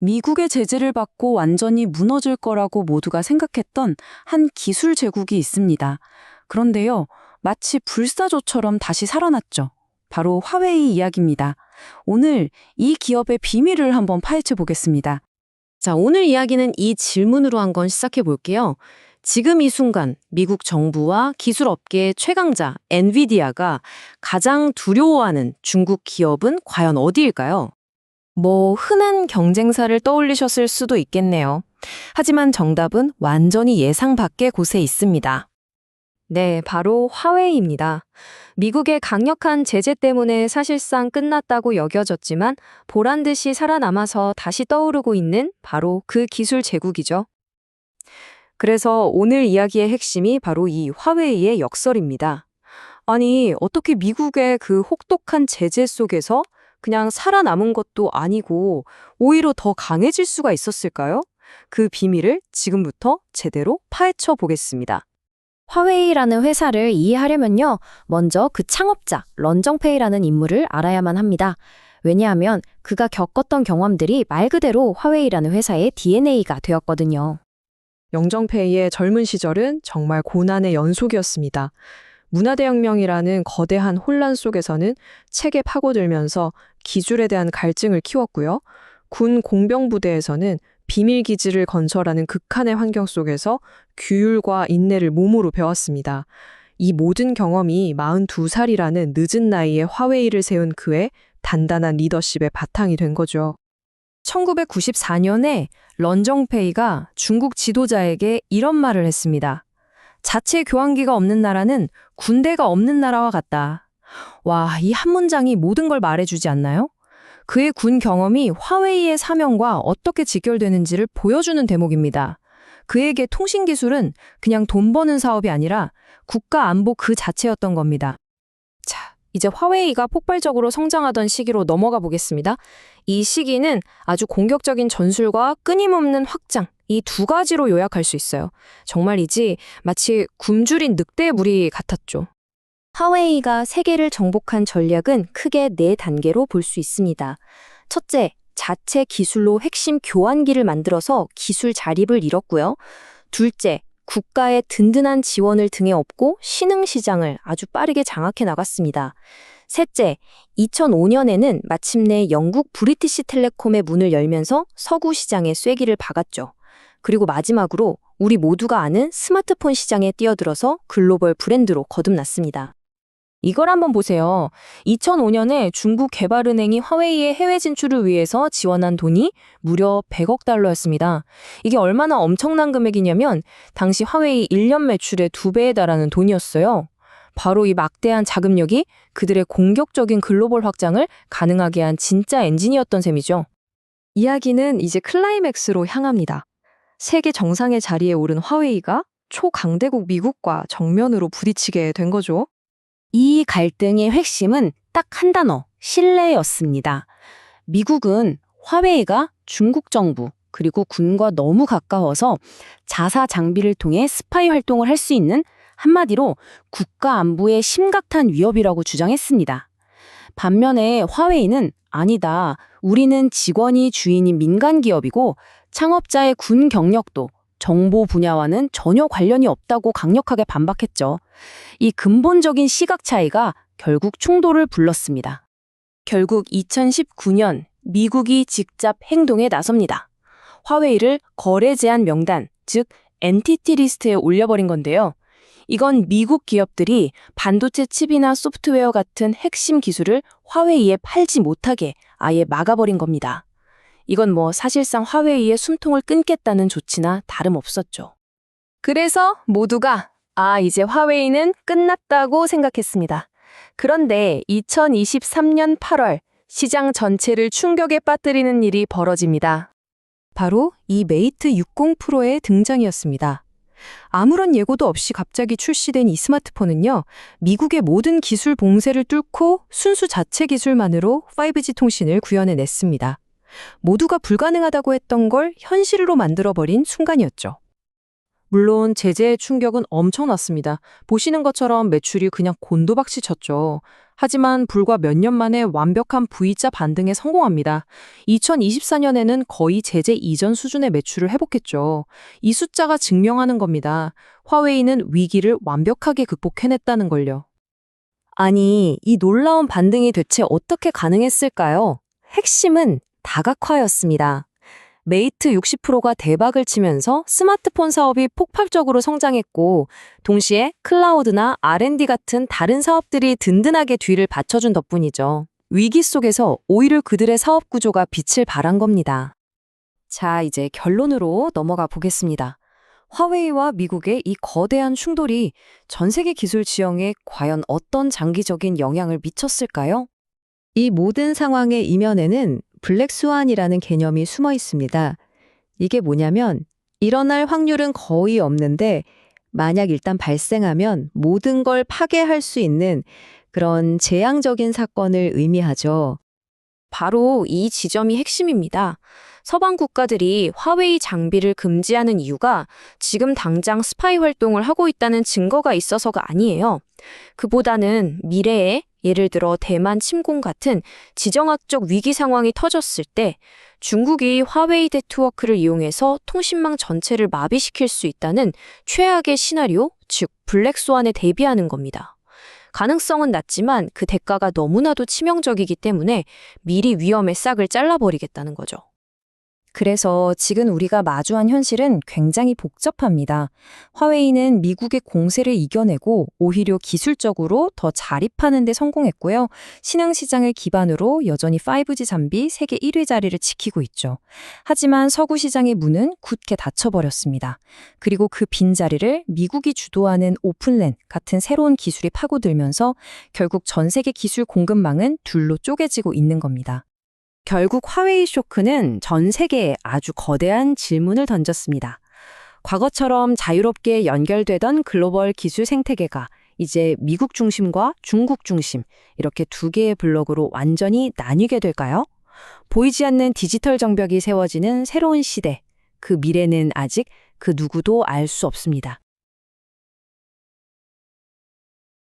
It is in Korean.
미국의 제재를 받고 완전히 무너질 거라고 모두가 생각했던 한 기술 제국이 있습니다. 그런데요, 마치 불사조처럼 다시 살아났죠. 바로 화웨이 이야기입니다. 오늘 이 기업의 비밀을 한번 파헤쳐 보겠습니다. 자, 오늘 이야기는 이 질문으로 한번 시작해 볼게요. 지금 이 순간 미국 정부와 기술 업계의 최강자 엔비디아가 가장 두려워하는 중국 기업은 과연 어디일까요? 뭐 흔한 경쟁사를 떠올리셨을 수도 있겠네요. 하지만 정답은 완전히 예상 밖의 곳에 있습니다. 네, 바로 화웨이입니다. 미국의 강력한 제재 때문에 사실상 끝났다고 여겨졌지만 보란 듯이 살아남아서 다시 떠오르고 있는 바로 그 기술 제국이죠. 그래서 오늘 이야기의 핵심이 바로 이 화웨이의 역설입니다. 아니, 어떻게 미국의 그 혹독한 제재 속에서 그냥 살아남은 것도 아니고 오히려 더 강해질 수가 있었을까요? 그 비밀을 지금부터 제대로 파헤쳐 보겠습니다. 화웨이라는 회사를 이해하려면요. 먼저 그 창업자 런정페이라는 인물을 알아야만 합니다. 왜냐하면 그가 겪었던 경험들이 말 그대로 화웨이라는 회사의 DNA가 되었거든요. 영정페이의 젊은 시절은 정말 고난의 연속이었습니다. 문화대혁명이라는 거대한 혼란 속에서는 책에 파고들면서 기술에 대한 갈증을 키웠고요. 군 공병부대에서는 비밀기지를 건설하는 극한의 환경 속에서 규율과 인내를 몸으로 배웠습니다. 이 모든 경험이 42살이라는 늦은 나이에 화웨이를 세운 그의 단단한 리더십의 바탕이 된 거죠. 1994년에 런정페이가 중국 지도자에게 이런 말을 했습니다. 자체 교환기가 없는 나라는 군대가 없는 나라와 같다. 와, 이 한 문장이 모든 걸 말해주지 않나요? 그의 군 경험이 화웨이의 사명과 어떻게 직결되는지를 보여주는 대목입니다. 그에게 통신 기술은 그냥 돈 버는 사업이 아니라 국가 안보 그 자체였던 겁니다. 자, 이제 화웨이가 폭발적으로 성장하던 시기로 넘어가 보겠습니다. 이 시기는 아주 공격적인 전술과 끊임없는 확장, 이 두 가지로 요약할 수 있어요. 정말이지 마치 굶주린 늑대의 무리 같았죠. 화웨이가 세계를 정복한 전략은 크게 네 단계로 볼 수 있습니다. 첫째, 자체 기술로 핵심 교환기를 만들어서 기술 자립을 이뤘고요. 둘째, 국가의 든든한 지원을 등에 업고 신흥 시장을 아주 빠르게 장악해 나갔습니다. 셋째, 2005년에는 마침내 영국 브리티시 텔레콤의 문을 열면서 서구 시장에 쐐기를 박았죠. 그리고 마지막으로 우리 모두가 아는 스마트폰 시장에 뛰어들어서 글로벌 브랜드로 거듭났습니다. 이걸 한번 보세요. 2005년에 중국 개발은행이 화웨이의 해외 진출을 위해서 지원한 돈이 무려 100억 달러였습니다. 이게 얼마나 엄청난 금액이냐면 당시 화웨이 1년 매출의 두 배에 달하는 돈이었어요. 바로 이 막대한 자금력이 그들의 공격적인 글로벌 확장을 가능하게 한 진짜 엔진이었던 셈이죠. 이야기는 이제 클라이맥스로 향합니다. 세계 정상의 자리에 오른 화웨이가 초강대국 미국과 정면으로 부딪히게 된 거죠. 이 갈등의 핵심은 딱 한 단어, 신뢰였습니다. 미국은 화웨이가 중국 정부 그리고 군과 너무 가까워서 자사 장비를 통해 스파이 활동을 할 수 있는 한마디로 국가 안보의 심각한 위협이라고 주장했습니다. 반면에 화웨이는 아니다. 우리는 직원이 주인인 민간 기업이고 창업자의 군 경력도 정보 분야와는 전혀 관련이 없다고 강력하게 반박했죠. 이 근본적인 시각 차이가 결국 충돌을 불렀습니다. 결국 2019년 미국이 직접 행동에 나섭니다. 화웨이를 거래 제한 명단, 즉 엔티티 리스트에 올려버린 건데요. 이건 미국 기업들이 반도체 칩이나 소프트웨어 같은 핵심 기술을 화웨이에 팔지 못하게 아예 막아버린 겁니다. 이건 뭐 사실상 화웨이의 숨통을 끊겠다는 조치나 다름없었죠. 그래서 모두가 아, 이제 화웨이는 끝났다고 생각했습니다. 그런데 2023년 8월 시장 전체를 충격에 빠뜨리는 일이 벌어집니다. 바로 이 메이트 60 프로의 등장이었습니다. 아무런 예고도 없이 갑자기 출시된 이 스마트폰은요, 미국의 모든 기술 봉쇄를 뚫고 순수 자체 기술만으로 5G 통신을 구현해냈습니다. 모두가 불가능하다고 했던 걸 현실로 만들어버린 순간이었죠. 물론 제재의 충격은 엄청났습니다. 보시는 것처럼 매출이 그냥 곤도박시 쳤죠. 하지만 불과 몇 년 만에 완벽한 V자 반등에 성공합니다. 2024년에는 거의 제재 이전 수준의 매출을 회복했죠. 이 숫자가 증명하는 겁니다. 화웨이는 위기를 완벽하게 극복해냈다는 걸요. 아니, 이 놀라운 반등이 대체 어떻게 가능했을까요? 핵심은 다각화였습니다. 메이트 60%가 대박을 치면서 스마트폰 사업이 폭발적으로 성장했고, 동시에 클라우드나 R&D 같은 다른 사업들이 든든하게 뒤를 받쳐준 덕분이죠. 위기 속에서 오히려 그들의 사업 구조가 빛을 발한 겁니다. 자, 이제 결론으로 넘어가 보겠습니다. 화웨이와 미국의 이 거대한 충돌이 전 세계 기술 지형에 과연 어떤 장기적인 영향을 미쳤을까요? 이 모든 상황의 이면에는 블랙스완이라는 개념이 숨어 있습니다. 이게 뭐냐면 일어날 확률은 거의 없는데 만약 일단 발생하면 모든 걸 파괴할 수 있는 그런 재앙적인 사건을 의미하죠. 바로 이 지점이 핵심입니다. 서방 국가들이 화웨이 장비를 금지하는 이유가 지금 당장 스파이 활동을 하고 있다는 증거가 있어서가 아니에요. 그보다는 미래에 예를 들어 대만 침공 같은 지정학적 위기 상황이 터졌을 때 중국이 화웨이 네트워크를 이용해서 통신망 전체를 마비시킬 수 있다는 최악의 시나리오, 즉 블랙스완에 대비하는 겁니다. 가능성은 낮지만 그 대가가 너무나도 치명적이기 때문에 미리 위험의 싹을 잘라버리겠다는 거죠. 그래서 지금 우리가 마주한 현실은 굉장히 복잡합니다. 화웨이는 미국의 공세를 이겨내고 오히려 기술적으로 더 자립하는 데 성공했고요. 신흥시장을 기반으로 여전히 5G 장비 세계 1위 자리를 지키고 있죠. 하지만 서구 시장의 문은 굳게 닫혀버렸습니다. 그리고 그 빈자리를 미국이 주도하는 오픈랜 같은 새로운 기술이 파고들면서 결국 전 세계 기술 공급망은 둘로 쪼개지고 있는 겁니다. 결국 화웨이 쇼크는 전 세계에 아주 거대한 질문을 던졌습니다. 과거처럼 자유롭게 연결되던 글로벌 기술 생태계가 이제 미국 중심과 중국 중심 이렇게 두 개의 블록으로 완전히 나뉘게 될까요? 보이지 않는 디지털 정벽이 세워지는 새로운 시대. 그 미래는 아직 그 누구도 알 수 없습니다.